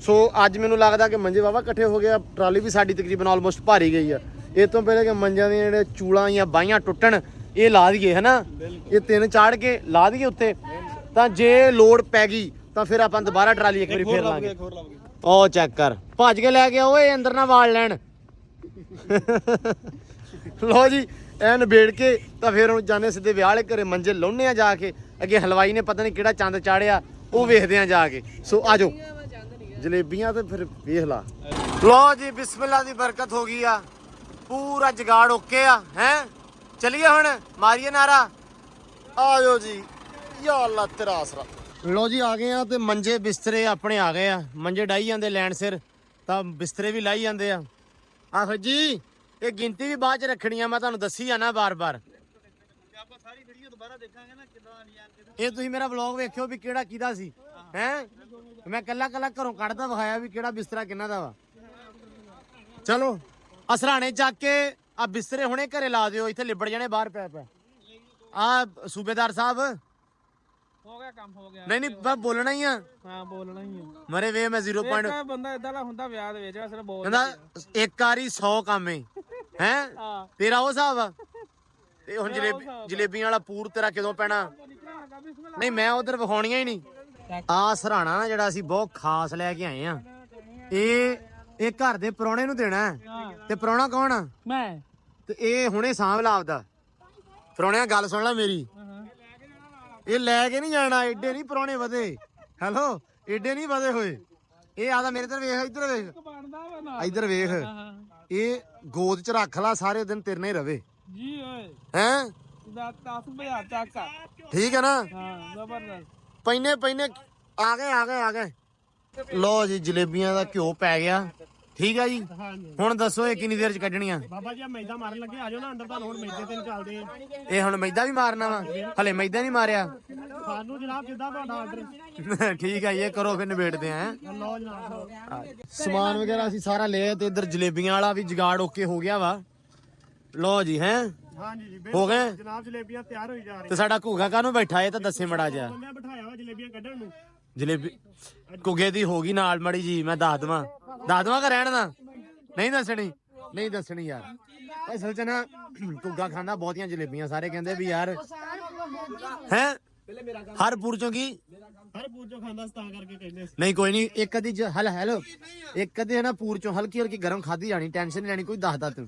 ਸੋ ਅੱਜ ਮੈਨੂੰ ਲੱਗਦਾ ਕਿ ਮੰਜੇ ਬਾਬਾ ਇਕੱਠੇ ਹੋ ਗਏ ਆ। ਟਰਾਲੀ ਵੀ ਸਾਡੀ ਤਕਰੀਬਨ ਆਲਮੋਸਟ ਭਾਰੀ ਗਈ ਆ। ਇਹ ਤੋਂ ਪਹਿਲੇ ਕਿ ਮੰਜਾਂ ਦੀਆਂ ਜਿਹੜੇ ਚੂਲਾਂ ਜਾਂ ਬਾਹਾਂ ਟੁੱਟਣ ਇਹ ਲਾ ਦਈਏ ਹਨਾ? ਇਹ ਤਿੰਨ ਚਾੜ ਕੇ ਲਾ ਦਈਏ ਉੱਤੇ। ਤਾਂ ਜੇ ਲੋਡ ਪੈ ਗਈ ਤਾਂ ਫਿਰ ਆਪਾਂ ਦੁਬਾਰਾ ਟਰਾਲੀ ਇੱਕ ਵਾਰੀ ਫੇਰ ਲਾਂਗੇ। ਉਹ ਚੈੱਕ ਕਰ। ਭੱਜ ਕੇ ਲੈ ਕੇ ਆਓ ਓਏ ਅੰਦਰ ਨਾ ਵਾੜ ਲੈਣ। ਲੋ ਜੀ ਐ ਨਿਬੇੜ ਕੇ ਤਾਂ ਫਿਰ ਹੁਣ ਜਾਣੇ ਸਿੱਧੇ ਵਿਆਹ ਵਾਲੇ ਘਰੇ ਮੰਜੇ ਲਾਉਣੇ ਆ ਜਾ ਕੇ। ਅੱਗੇ ਹਲਵਾਈ ਨੇ ਪਤਾ ਨਹੀਂ ਕਿਹੜਾ ਚੰਦ ਚਾੜਿਆ ਉਹ ਵੇਖਦੇ ਆ ਜਾ ਕੇ। ਸੋ ਆਜੋ। ਜਲੇਬੀਆਂ ਤੇ ਫਿਰ ਵੇਖ ਲਾ। ਲੋ ਜੀ ਬਿਸਮਿਲ੍ਲਾ ਦੀ ਬਰਕਤ ਹੋ ਗਈ ਆ। ਪੂਰਾ ਜਗਾੜ ਓਕੇ ਆ ਹੈ? ਚਲਿਏ ਹੁਣ ਮਾਰੀਏ ਨਾਰਾ। ਆਜੋ ਜੀ ਯਾ ਅੱਲਾ ਤੇਰਾ ਆਸਰਾ। ਲੋ ਜੀ ਆ ਗਏ ਆ ਤੇ ਮੰਜੇ ਬਿਸਤਰੇ ਆਪਣੇ ਆ ਗਏ ਆ। ਮੰਜੇ ਡਾਈ ਜਾਂਦੇ ਲੈਣ ਸਿਰ ਤਾਂ ਬਿਸਤਰੇ ਵੀ ਲਾਈ ਜਾਂਦੇ ਆ। ਆਹੋ ਜੀ ਇਹ ਗਿਣਤੀ ਵੀ ਬਾਅਦ ਚ ਰੱਖਣੀ ਆ ਮੈਂ ਤੁਹਾਨੂੰ ਦੱਸੀ ਜਾਣਾ ਬਾਰ-ਬਾਰ ਆਪਾਂ ਸਾਰੀ ਵੀਡੀਓ ਦੁਬਾਰਾ ਦੇਖਾਂਗੇ ਨਾ ਕਿਦਾਂ ਨਹੀਂ ਆਣ ਇਹ ਤੁਸੀਂ ਮੇਰਾ ਵਲੌਗ ਵੇਖਿਓ ਵੀ ਕਿਹੜਾ ਕਿਹਦਾ ਸੀ ਹੈ? ਮੈਂ ਕੱਲਾ ਕੱਲਾ ਘਰੋਂ ਕੱਢਦਾ ਵਿਖਾਇਆ ਵੀ ਕਿਹੜਾ ਬਿਸਤਰਾ ਕਿੰਨਾ ਦਾ ਵਾ। ਚਲੋ ਅਸਰਾਣੇ ਚੱਕ ਕੇ ਆ ਬਿਸਤਰੇ ਹੁਣੇ ਘਰੇ ਲਾ ਦਿਓ ਇੱਥੇ ਲਿਬੜ ਜਾਣੇ ਬਾਹਰ ਪੈ ਪੈ। ਆ ਸੂਬੇਦਾਰ ਸਾਹਿਬ। ਹੋ ਗਿਆ ਕੰਮ ਹੋ ਗਿਆ। ਨਹੀਂ ਨਹੀਂ ਮੈਂ ਬੋਲਣਾ ਹੀ ਆ। ਹਾਂ ਬੋਲਣਾ ਹੀ ਹੈ ਮਰੇ ਵੇ ਮੈਂ 0. ਇੱਕ ਬੰਦਾ ਇਦਾਂ ਦਾ ਹੁੰਦਾ ਵਿਆਹ ਦੇ ਵਿੱਚ ਸਿਰਫ ਬੋਲ ਕਹਿੰਦਾ ਇੱਕ ਵਾਰੀ 100 ਕੰਮ ਹੈ? ਹਾਂ। ਤੇਰਾ ਉਹ ਹਿਸਾਬ ਆ। ਤੇ ਹੁਣ ਜਲੇਬੀ ਜਲੇਬੀਆਂ ਵਾਲਾ ਪੂਰ ਤੇਰਾ ਕਦੋਂ ਪੈਣਾ? ਨਹੀਂ ਮੈਂ ਉਧਰ ਵਿਖਾਉਣੀਆਂ ਹੀ ਨਹੀਂ। ਆ ਸਰਾਣਾ ਨਾ ਜਿਹੜਾ ਅਸੀਂ ਬਹੁਤ ਖਾਸ ਲੈ ਕੇ ਆਏ ਆ। ਇਹ ਇਹ ਘਰ ਦੇ ਪ੍ਰਾਹੁਣੇ ਨੂੰ ਦੇਣਾ ਹੈ। ਤੇ ਪ੍ਰਾਹੁਣਾ ਕੌਣ ਆ? ਮੈਂ। ਤੇ ਇਹ ਹੁਣੇ ਸਾਂਭ ਲਾ ਆਪਦਾ। ਗੱਲ ਸੁਣ ਲੈ ਮੇਰੀ। ਇਹ ਲੈ ਕੇ ਨਹੀਂ ਜਾਣਾ ਏਡੇ ਨਹੀਂ ਪ੍ਰਾਹੁਣੇ ਵਧੇ। ਹੈਲੋ ਏਡੇ ਨਹੀਂ ਵਧੇ ਹੋਏ। ਇਹ ਆਦਾ ਮੇਰੇ ਤੇ ਵੇਖ ਇੱਧਰ ਵੇਖ। ਇੱਧਰ ਵੇਖ। ਇਹ ਗੋਦ ਚ ਰੱਖ ਲਾ ਸਾਰੇ ਦਿਨ ਤੇਰੇ ਨਾਲ ਹੀ ਰਵੇ। ਜੀ ਓਏ। ਹੈ? ਦਾ 10 ਬਜਾ ਚੱਕ ਆ। ਠੀਕ ਹੈ ਨਾ? ਹਾਂ ਜ਼ਬਰਦਸਤ। ਪੈਨੇ ਪੈਨੇ। ਆ ਗਏ ਆ ਗਏ ਆ ਗਏ। ਲੋ ਜੀ ਜਲੇਬੀਆਂ ਦਾ ਘਿਓ ਪੈ ਗਿਆ। ਠੀਕ ਆ ਜੀ? ਹੁਣ ਦੱਸੋ ਇਹ ਕਿੰਨੀ ਦੇਰ ਚ ਕੱਢਣੀਆਂ? ਬਾਬਾ ਜੀ ਮੈਦਾ ਮਾਰਨ ਲੱਗੇ ਆ ਜਾਓ ਨਾ ਅੰਦਰ ਤੁਹਾਨੂੰ ਹੁਣ ਮੈਦੇ ਤੇ ਚੱਲਦੇ ਆ। ਇਹ ਹੁਣ ਮੈਦਾ ਵੀ ਮਾਰਨਾ ਵਾ? ਹਲੇ ਮੈਦਾ ਨਹੀਂ ਮਾਰਿਆ? ਸਾਨੂੰ ਜਨਾਬ ਜਿੱਦਾਂ ਤੁਹਾਡਾ ਆਰਡਰ (laughs) ਠੀਕ ਆ ਜੀ, ਇਹ ਕਰੋ ਫਿਰ ਨਿਬੇੜਦੇ ਆ ਲਓ ਜਨਾਬ। ਸਮਾਨ ਵਗੈਰਾ ਅਸੀਂ ਸਾਰਾ ਲਿਆ ਤੇ ਇੱਧਰ ਜਲੇਬੀਆਂ ਵਾਲਾ ਵੀ ਜਗਾੜ ਓਕੇ ਹੋ ਗਿਆ ਵਾ। ਲੋ ਜੀ ਹੈ। ਹਾਂਜੀ ਜੀ ਹੋ ਗਏ ਜਨਾਬ ਜਲੇਬੀਆਂ ਤਿਆਰ ਹੋਈ ਜਾ ਰਹੀਆਂ। ਤੇ ਸਾਡਾ ਘੂਗਾ ਕਾਹਨੂੰ ਬੈਠਾ ਇਹ ਤਾਂ ਦੱਸੇ ਮੜਾ ਜਾ ਬੰਦਿਆਂ ਬਿਠਾਇਆ ਵਾ ਜਲੇਬੀਆਂ ਕੱਢਣ ਨੂੰ। ਜਲੇਬੀ ਕੁਗੇ ਦੀ ਹੋ ਗਈ ਨਾਲ ਮੜੀ ਜੀ ਮੈਂ ਦੱਸ ਦਵਾਂ। ਦੱਸ ਦਵਾਂ ਕਿ ਰਹਿਣ ਦਾ? ਨਹੀਂ ਦੱਸਣੀ ਨਹੀਂ ਦੱਸਣੀ ਯਾਰ। ਅਸਲ ਚ ਨਾ ਕੁੱਗਾ ਖਾਂਦਾ ਬਹੁਤੀਆਂ ਜਲੇਬੀਆਂ ਸਾਰੇ ਕਹਿੰਦੇ ਵੀ ਯਾਰ ਹੈ? ਹਰ ਪੁਰ ਚੋਂ ਕੀ? ਹਰ ਪੂਜੋ ਖਾਂਦਾ ਤਾਂ ਕਰਕੇ ਕਹਿੰਦੇ ਨਹੀਂ ਕੋਈ ਨਹੀਂ ਇੱਕ ਅੱਧੀ ਹਲ ਹੈਲੋ। ਇੱਕ ਅੱਧੀ ਹੈ ਨਾ ਪੂਰ ਚੋਂ ਹਲਕੀ ਹਲਕੀ ਗਰਮ ਖਾਦੀ ਜਾਣੀ ਟੈਨਸ਼ਨ ਨਹੀਂ ਲੈਣੀ ਕੋਈ ਦੱਸਦਾ ਤੂੰ।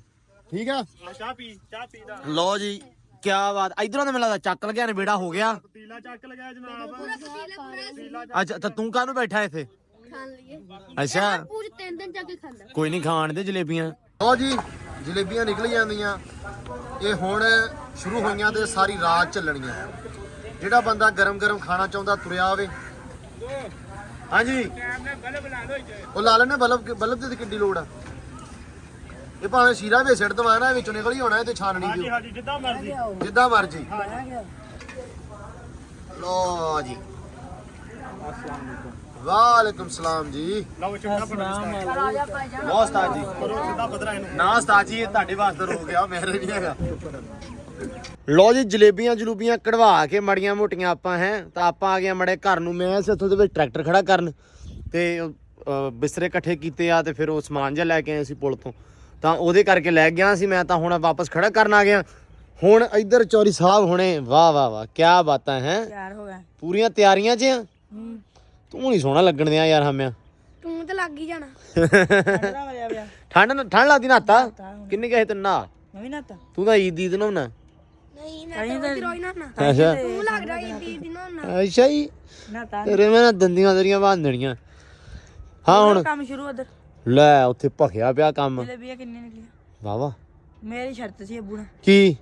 ਠੀਕ ਆ? ਚਾਹ ਪੀ ਚਾਹ ਪੀ ਦਾ ਲੋ ਜੀ। ਕੀ ਬਾਤ ਇਧਰੋਂ ਤਾਂ ਮੈਨੂੰ ਲੱਗਦਾ ਚੱਕ ਲਗਿਆ ਨੇ ਬੇੜਾ ਹੋ ਗਿਆ। ਪਤੀਲਾ ਚੱਕ ਲਗਾਇਆ ਜਨਾਬ। ਅੱਛਾ ਤਾਂ ਤੂੰ ਕਾਹਨੂੰ ਬੈਠਾ ਇੱਥੇ? ਖਾਣ ਲਈਏ ਅੱਛਾ। ਪੂਜ ਤਿੰਨ ਦਿਨ ਜਾ ਕੇ ਖਾਂਦਾ। ਕੋਈ ਨਹੀਂ ਖਾਣ ਦੇ ਜਲੇਬੀਆਂ। ਲਓ ਜੀ ਜਲੇਬੀਆਂ ਨਿਕਲ ਜਾਂਦੀਆਂ ਇਹ ਹੁਣ ਸ਼ੁਰੂ ਹੋਈਆਂ ਤੇ ਸਾਰੀ ਰਾਤ ਚੱਲਣੀਆਂ। ਜਿਹੜਾ ਬੰਦਾ ਗਰਮ ਗਰਮ ਖਾਣਾ ਚਾਹੁੰਦਾ ਤੁਰਿਆ ਆਵੇ। ਹਾਂਜੀ। ਉਹ ਲਾ ਲੈਣੇ ਬਲਬ ਬਲਬ ਦੀ ਤਾਂ ਕਿੱਡੀ ਲੋੜ ਆ। ਇਹ ਭਾਵੇਂ ਸ਼ੀਰਾ ਵੀ ਸਿੱਟ ਦਵਾ ਨਾ ਵਿੱਚੋਂ ਨਿਕਲ ਹੀ ਹੋਣਾ ਇਹ ਤੇ ਛਾਨਣੀ ਹਾਂਜੀ ਦੀ ਹਾਂਜੀ ਜਿੱਦਾਂ ਮਰਜ਼ੀ। ਜਿੱਦਾਂ ਮਰਜ਼ੀ। ਲੋ ਜੀ। ਵਾਲੇਕੁਮ ਸਲਾਮ ਜੀ। ਲਓ ਪੜਾ ਬਹੁਤ ਉਸਤਾਦ ਜੀ। ਕਰੋ ਸਿੱਧਾ ਪਧਰਾ ਇਹਨੂੰ। ਨਾ ਉਸਤਾਦ ਜੀ ਇਹ ਤੁਹਾਡੇ ਵਾਸਤੇ ਹੋ ਗਿਆ ਮੇਰੇ ਨਹੀਂ ਹੈਗਾ। ਲੋ ਜੀ ਜਲੇਬੀਆਂ ਜਲੂਬੀਆਂ ਕਢਵਾ ਕੇ ਮੜੀਆਂ ਮੋਟੀਆਂ ਆਪਾਂ ਹੈ ਤਾਂ ਆਪਾਂ ਆ ਗਏ ਮੜੇ ਘਰ ਨੂੰ। ਮੈਂ ਇਸ ਇੱਥੋਂ ਦੇ ਵਿੱਚ ਟਰੈਕਟਰ ਖੜਾ ਕਰਨ ਤੇ ਅਹ, ਬਿਸਤਰੇ ਇਕੱਠੇ ਕੀਤੇ ਆ ਤੇ ਫਿਰ ਉਹ ਸਮਾਨ ਜਿਹਾ ਲੈ ਕੇ ਆਏ ਸੀ ਪੁਲ ਤੋਂ। ਤਾਂ ਉਹਦੇ ਕਰਕੇ ਲੈ ਗਿਆ ਸੀ ਮੈਂ ਤਾਂ ਹੁਣ ਵਾਪਸ ਖੜਾ ਕਰਨ ਆ ਗਿਆ। ਹੁਣ ਇੱਧਰ ਚੌਰੀ ਸਾਹਿਬ ਹੁਣੇ ਵਾਹ ਵਾਹ ਵਾਹ ਕੀ ਬਾਤਾਂ ਹੈ? ਤਿਆਰ ਹੋ ਗਿਆ। ਪੂਰੀਆਂ ਤਿਆਰੀਆਂ 'ਚ ਆ ਤੂੰ ਨਹੀਂ ਸੋਹਣਾ ਲੱਗਣ ਦਿਆ ਯਾਰ ਹਮਿਆ। ਤੂੰ ਤਾਂ ਲੱਗ ਹੀ ਜਾਣਾ। ਠੰਡ ਨਾ- ਠੰਡ ਲੱਗਦੀ ਨਾਤਾ? ਕਿੰਨੇ ਕਹੇ ਤੈਨੂੰ ਨਾ? ਮੈਂ ਵੀ ਨਾ ਤਾ ਤੂੰ ਈਦ ਈਦ ਨਹਾਉਣਾ। ਨਹੀਂ ਮੈਂ ਤਾਂ ਰੋਜ਼ ਨਾ ਨਾ ਅੱਛਾ। ਤੂੰ ਲੱਗ ਰਿਹਾ ਕਿ ਤੀ ਦਿਨ ਨਾ ਅੱਛਾ ਜੀ। ਨਾ ਤਾ ਤੇਰੇ ਮੈਂ ਨਾ ਦੰਦੀਆਂ ਤੇਰੀਆਂ ਬਾਂਧਣੀਆਂ ਹਾਂ ਹੁਣ। ਕੰਮ ਸ਼ੁਰੂ ਉਧਰ। ਲੈ ਉੱਥੇ ਭਖਿਆ ਪਿਆ ਕੰਮ। ਜਲੇਬੀਆਂ ਕਿੰਨੇ ਨਿਕਲੀਆਂ ਵਾਵਾ ਮੇਰੀ ਸ਼ਰਤ ਸੀ ਅੱਬੂ ਨਾਲ। ਕੀ?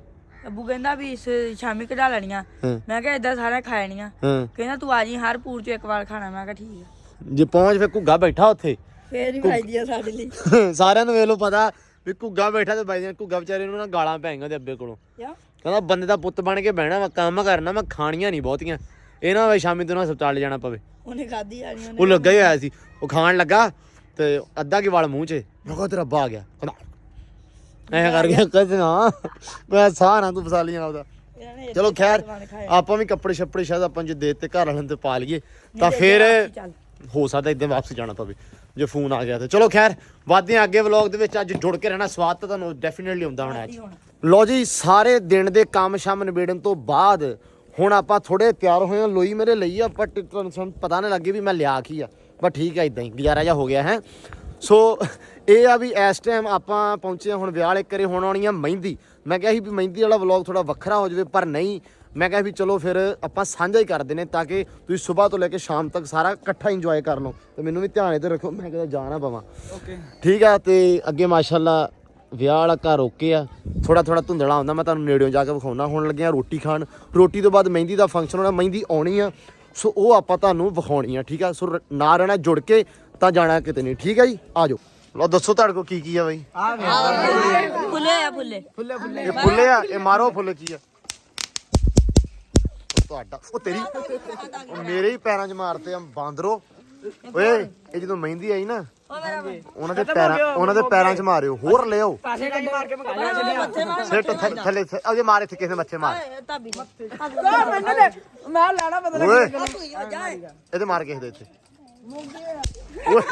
ਅੱਬੂ ਕਹਿੰਦਾ ਵੀ ਇਸ ਸ਼ਾਮੀ ਕਢਾ ਲੈਣੀਆਂ। ਹਾਂ। ਮੈਂ ਕਿਹਾ ਇਦਾਂ ਸਾਰਾ ਖਾ ਲੈਣੀਆਂ ਹਾਂ। ਕਹਿੰਦਾ ਤੂੰ ਆ ਜੀ ਹਰ ਪੂਰ ਚ ਇੱਕ ਵਾਰ ਖਾਣਾ। ਮੈਂ ਕਿਹਾ ਠੀਕ ਆ। ਜੇ ਪਹੁੰਚ ਫੇ ਘੁੱਗਾ ਬੈਠਾ ਉੱਥੇ। ਫੇਰ ਹੀ ਖਾਈ ਦੀ ਆ ਸਾਡੇ ਲਈ। (laughs) ਸਾਰਿਆਂ ਨੂੰ ਵੇਖ ਲਓ ਪਤਾ ਵੀ ਘੁੱਗਾ ਬੈਠਾ ਤੇ ਬਾਈ ਜੀ ਘੁੱਗਾ ਵਿਚਾਰੇ ਨੂੰ ਨਾ ਗਾਲਾਂ ਪੈ ਗਈਆਂ ਉਹਦੇ ਅੱਬੇ ਕੋਲੋਂ। ਕਹਿੰਦਾ ਬੰਦੇ ਦਾ ਪੁੱਤ ਬਣ ਕੇ ਬਹਿਣਾ ਵਾ ਕੰਮ ਕਰਨਾ ਮੈਂ ਖਾਣੀਆਂ ਨਹੀਂ ਬਹੁਤੀਆਂ। ਇਹ ਨਾ ਹੋਵੇ ਸ਼ਾਮੀ ਤੋਂ ਨਾ ਹਸਪਤਾਲ ਜਾਣਾ ਪਵੇ। ਉਹਨੇ ਖਾਦੀ ਉਹਨੇ ਉਹ ਲੱਗਾ ਹੀ ਹੋਇਆ ਸੀ। ਉਹ ਖਾਣ ਲੱਗਾ ਤੇ ਅੱਧਾ ਕੀ ਵਾਲ ਮੂੰਹ 'ਚ। ਮੈਂ ਕਿਹਾ ਤੇਰਾ ਬਾ ਗਿਆ। ਕਹਿੰਦਾ ਐ ਕਰ ਗਿਆ। ਕਸਨਾ ਮੈਂ ਸਾਹ ਨਾ ਤੂੰ ਫਸਾ ਲਿਆ ਨੇ ਚਲੋ ਖੈਰ ਆਪਾਂ ਵੀ ਕੱਪੜੇ ਛੱਪੜੇ ਸ਼ਾਇਦ ਆਪਾਂ ਜੇ ਦੇ ਤੇ ਘਰ ਵਾਲਿਆਂ ਤੇ ਪਾ ਲਈਏ ਤਾਂ ਫਿਰ ਹੋ ਸਕਦਾ ਇਦਾਂ ਵਾਪਸ ਜਾਣਾ ਪਵੇ ਜੇ ਫੋਨ ਆ ਗਿਆ ਤੇ। ਚਲੋ ਖੈਰ ਹਾਂ ਅੱਗੇ ਵਲੌਗ ਦੇ ਵਿੱਚ। ਅੱਜ ਜੁੜ ਕੇ ਰਹਿਣਾ ਸਵਾਦ ਤਾਂ ਤੁਹਾਨੂੰ ਡੈਫੀਨਿਟਲੀ ਹੁੰਦਾ ਹੋਣਾ ਅੱਜ। ਲੋ ਜੀ ਸਾਰੇ ਦਿਨ ਦੇ ਕੰਮ ਸ਼ਾਮ ਨਿਬੇੜਨ ਤੋਂ ਬਾਅਦ ਹੁਣ ਆਪਾਂ ਥੋੜੇ ਤਿਆਰ ਹੋਏ ਹਾਂ। ਲੋਈ ਮੇਰੇ ਲਈ ਆ ਬਟ ਤੁਹਾਨੂੰ ਪਤਾ ਨਾ ਲੱਗੇ ਵੀ ਮੈਂ ਲਿਆ ਕੀ ਆ। ਬਟ ਠੀਕ ਆ ਇਦਾਂ ਹੀ ਗੁਜ਼ਾਰਾ ਜਾ ਹੋ ਗਿਆ ਹੈ। ਸੋ ਇਹ ਆ ਵੀ ਇਸ ਟਾਈਮ ਆਪਾਂ ਪਹੁੰਚੇ ਹਾਂ ਹੁਣ ਵਿਆਹ ਵਾਲੇ ਘਰੇ ਹੁਣ ਆਉਣੀ ਆ ਮਹਿੰਦੀ। ਮੈਂ ਕਿਹਾ ਸੀ ਵੀ ਮਹਿੰਦੀ ਵਾਲਾ ਵਲੌਗ ਥੋੜਾ ਵੱਖਰਾ ਹੋ ਜਾਵੇ ਪਰ ਨਹੀਂ। ਮੈਂ ਕਿਹਾ ਵੀ ਚਲੋ ਫਿਰ ਆਪਾਂ ਸਾਂਝਾ ਹੀ ਕਰਦੇ ਨੇ ਤਾਂ ਕਿ ਤੁਸੀਂ ਸਵੇਰ ਤੋਂ ਲੈ ਕੇ ਸ਼ਾਮ ਤੱਕ ਸਾਰਾ ਇਕੱਠਾ ਇੰਜੋਏ ਕਰ ਲਓ। ਤੇ ਮੈਨੂੰ ਵੀ ਧਿਆਨ ਇਹਦੇ ਰੱਖੋ ਮੈਂ ਕਿਤੇ ਜਾ ਨਾ ਪਵਾਂ। ਓਕੇ ਠੀਕ ਆ ਤੇ ਅੱਗੇ ਮਾਸ਼ਾਅੱਲਾ ਵਿਆਹ ਵਾਲਾ ਘਰ ਓਕੇ ਆ। ਥੋੜਾ ਥੋੜਾ ਧੁੰਦਲਾ ਹੁੰਦਾ ਮੈਂ ਤੁਹਾਨੂੰ ਨੇੜਿਓਂ ਜਾ ਕੇ ਵਿਖਾਉਣਾ। ਹੁਣ ਲੱਗਿਆ ਰੋਟੀ ਖਾਣ। ਰੋਟੀ ਤੋਂ ਬਾਅਦ ਮਹਿੰਦੀ ਦਾ ਫੰਕਸ਼ਨ ਹੋਣਾ ਮਹਿੰਦੀ ਆਉਣੀ ਆ। ਸੋ ਉਹ ਆਪਾਂ ਤੁਹਾਨੂੰ ਵਿਖਾਉਣੀ ਆ ਠੀਕ ਆ? ਸੋ ਨਾ ਰਹਿਣਾ ਜੁੜ ਕੇ ਤਾਂ ਜਾਣਾ ਕਿਤੇ ਨਹੀਂ ਠੀਕ ਆ ਜੀ? ਆ ਜਾਓ। ਲਓ ਦੱਸੋ ਤੁਹਾਡੇ ਕੋਲ ਕੀ ਕੀ ਆ ਬਈ? ਫੁੱਲੇ ਆ ਫੁੱਲੇ। ਇਹ ਫੁੱਲੇ ਆ ਇਹ ਮਾਰੋ ਫੁੱਲ ਕੀ ਆ? ਤੁਹਾਡਾ ਉਹ ਤੇਰੀ ਉਹ ਮੇਰੇ ਹੀ ਪੈਰਾਂ 'ਚ ਮਾਰਤੇ ਆ ਬਾਂਦਰੋ। ਓਏ ਇਹ ਜਦੋਂ ਮਹਿੰਦੀ ਆਈ ਨਾ ਉਹਨਾਂ ਦੇ ਪੈਰਾਂ ਉਹਨਾਂ ਦੇ ਪੈਰਾਂ 'ਚ ਮਾਰਿਓ ਹੋਰ ਲਿਆਓ ਸਿੱਟ ਥੱਲੇ ਅਜੇ ਮਾਰੇ ਇੱਥੇ ਕਿਸੇ ਨੇ ਮੱਥੇ ਮਾਰ। ਤਾਬੀ ਮੈਂ ਲੈਣਾ ਬਦਲ ਓਏ। ਜਾ। ਇਹਦੇ ਮਾਰ ਕਿਸੇ ਦੇ ਇੱਥੇ। ਓਏ।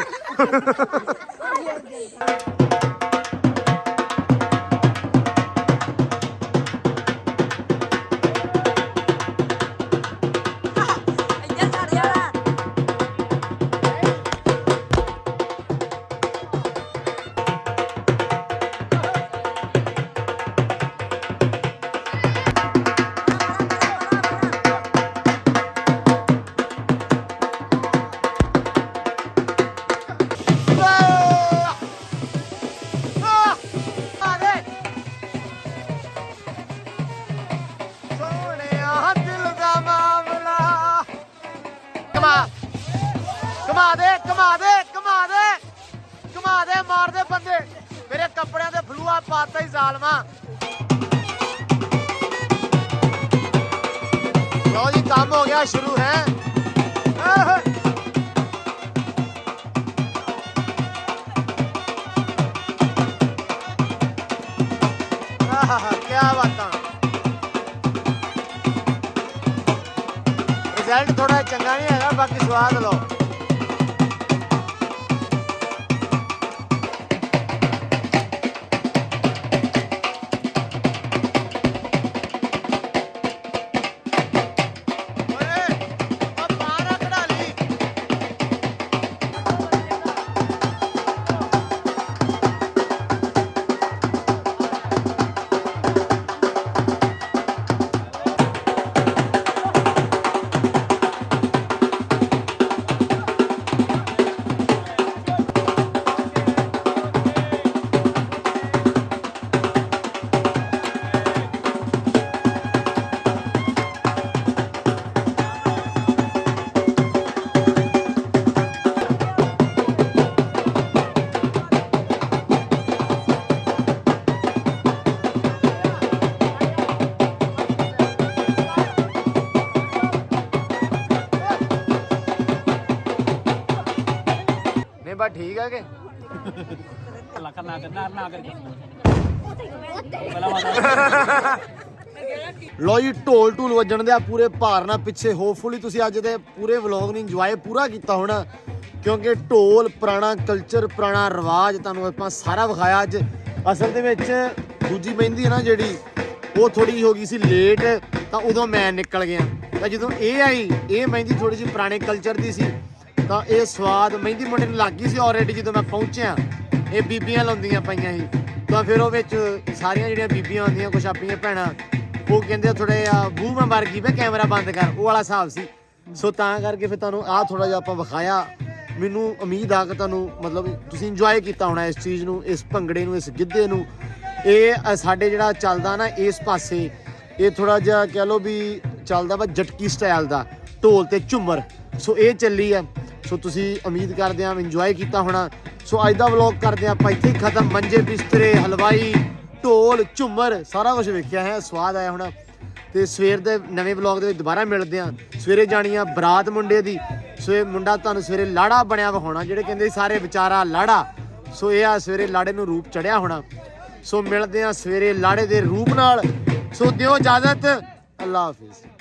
ਪਾਤਾ ਹੀ ਜ਼ਾਲਮਾ ਲਓ ਜੀ ਕੰਮ ਹੋ ਗਿਆ ਸ਼ੁਰੂ ਹੈ ਆਹ ਆਹ ਕੀ ਬਾਤਾਂ ਰਿਜ਼ਲਟ ਥੋੜਾ ਚੰਗਾ ਨਹੀਂ ਹੈਗਾ ਬਾਕੀ ਸਵਾਦ ਲਓ ਲੋ ਢੋਲ ਢੂਲ ਵੱਜਣ ਦੇ ਆ ਪੂਰੇ ਭਾਰ ਨਾਲ ਪਿੱਛੇ। ਹੋਪਫੁਲੀ ਤੁਸੀਂ ਅੱਜ ਦੇ ਪੂਰੇ ਵਲੌਗ ਨੂੰ ਇੰਜੋਏ ਪੂਰਾ ਕੀਤਾ ਹੋਣਾ। ਕਿਉਂਕਿ ਢੋਲ, ਪੁਰਾਣਾ ਕਲਚਰ ਪੁਰਾਣਾ ਰਿਵਾਜ ਤੁਹਾਨੂੰ ਆਪਾਂ ਸਾਰਾ ਵਿਖਾਇਆ ਅੱਜ। ਅਸਲ ਦੇ ਵਿੱਚ ਦੂਜੀ ਮਹਿੰਦੀ ਹੈ ਨਾ ਜਿਹੜੀ, ਉਹ ਥੋੜੀ ਹੋ ਗਈ ਸੀ ਲੇਟ ਤਾਂ ਉਦੋਂ ਮੈਂ ਨਿਕਲ ਗਿਆ। ਤਾਂ ਜਦੋਂ ਇਹ ਆਈ, ਇਹ ਮਹਿੰਦੀ ਥੋੜੀ ਜਿਹੀ ਪੁਰਾਣੇ ਕਲਚਰ ਦੀ ਸੀ। ਤਾਂ ਇਹ ਸਵਾਦ ਮਹਿੰਦੀ ਮੁੰਡੇ ਨੂੰ ਲੱਗ ਗਈ ਸੀ ਆਲਰੇਡੀ ਜਦੋਂ ਮੈਂ ਪਹੁੰਚਿਆ। ਇਹ ਬੀਬੀਆਂ ਲਾਉਂਦੀਆਂ ਪਈਆਂ ਸੀ। ਤਾਂ ਫਿਰ ਉਹ ਵਿੱਚ ਸਾਰੀਆਂ ਜਿਹੜੀਆਂ ਬੀਬੀਆਂ ਹੁੰਦੀਆਂ ਕੁਛ ਆਪਣੀਆਂ ਭੈਣਾਂ ਉਹ ਕਹਿੰਦੇ ਥੋੜੇ ਆ ਬੂਹ ਮੈਂ ਮਰ ਗਈ ਵੇ ਕੈਮਰਾ ਬੰਦ ਕਰ, ਉਹ ਵਾਲਾ ਹਿਸਾਬ ਸੀ। ਸੋ ਤਾਂ ਕਰਕੇ ਫਿਰ ਤੁਹਾਨੂੰ ਆਹ ਥੋੜਾ ਜਿਹਾ ਆਪਾਂ ਵਿਖਾਇਆ। ਮੈਨੂੰ ਉਮੀਦ ਆ ਕਿ ਤੁਹਾਨੂੰ, ਮਤਲਬ ਤੁਸੀਂ ਇੰਜੋਏ ਕੀਤਾ ਹੋਣਾ ਇਸ ਚੀਜ਼ ਨੂੰ, ਇਸ ਭੰਗੜੇ ਨੂੰ, ਇਸ ਗਿੱਧੇ ਨੂੰ। ਇਹ ਸਾਡੇ ਜਿਹੜਾ ਚੱਲਦਾ ਨਾ ਇਸ ਪਾਸੇ, ਇਹ ਥੋੜਾ ਜਿਹਾ ਕਹਿ ਲਓ ਵੀ ਚੱਲਦਾ ਵਾ ਜਟਕੀ ਸਟਾਈਲ ਦਾ, ਢੋਲ ਤੇ ਝੁੰਮਰ। ਸੋ ਇਹ ਚੱਲੀ ਆ। ਸੋ ਤੁਸੀਂ ਉਮੀਦ ਕਰਦੇ ਆ ਇੰਜੋਏ ਕੀਤਾ ਹੋਣਾ। ਸੋ ਅੱਜ ਦਾ ਵਲੌਗ ਕਰਦੇ ਆ ਆਪਾਂ ਇੱਥੇ ਹੀ ਖਤਮ। ਮੰਜੇ ਬਿਸਤਰੇ, ਹਲਵਾਈ ਢੋਲ, ਝੁੰਮਰ, ਸਾਰਾ ਕੁਝ ਵੇਖਿਆ ਹੈ, ਸਵਾਦ ਆਇਆ ਹੋਣਾ। ਤੇ ਸਵੇਰ ਦੇ ਨਵੇਂ ਵਲੌਗ ਦੇ ਵਿੱਚ ਦੁਬਾਰਾ ਮਿਲਦੇ ਆ ਸਵੇਰੇ ਜਾਣੀ ਆ ਬਰਾਤ ਮੁੰਡੇ ਦੀ। ਸੋ ਇਹ ਮੁੰਡਾ ਤੁਹਾਨੂੰ ਸਵੇਰੇ ਲਾੜਾ ਬਣਿਆ ਵਿਖਾਉਣਾ, ਜਿਹੜੇ ਕਹਿੰਦੇ ਸਾਰੇ ਵਿਚਾਰਾ ਲਾੜਾ। ਸੋ ਇਹ ਆ ਸਵੇਰੇ ਲਾੜੇ ਨੂੰ ਰੂਪ ਚੜਿਆ ਹੋਣਾ। ਸੋ ਮਿਲਦੇ ਆ ਸਵੇਰੇ ਲਾੜੇ ਦੇ ਰੂਪ ਨਾਲ। ਸੋ ਦਿਓ ਇਜਾਜ਼ਤ। ਅੱਲਾ ਹਾਫਿਜ਼।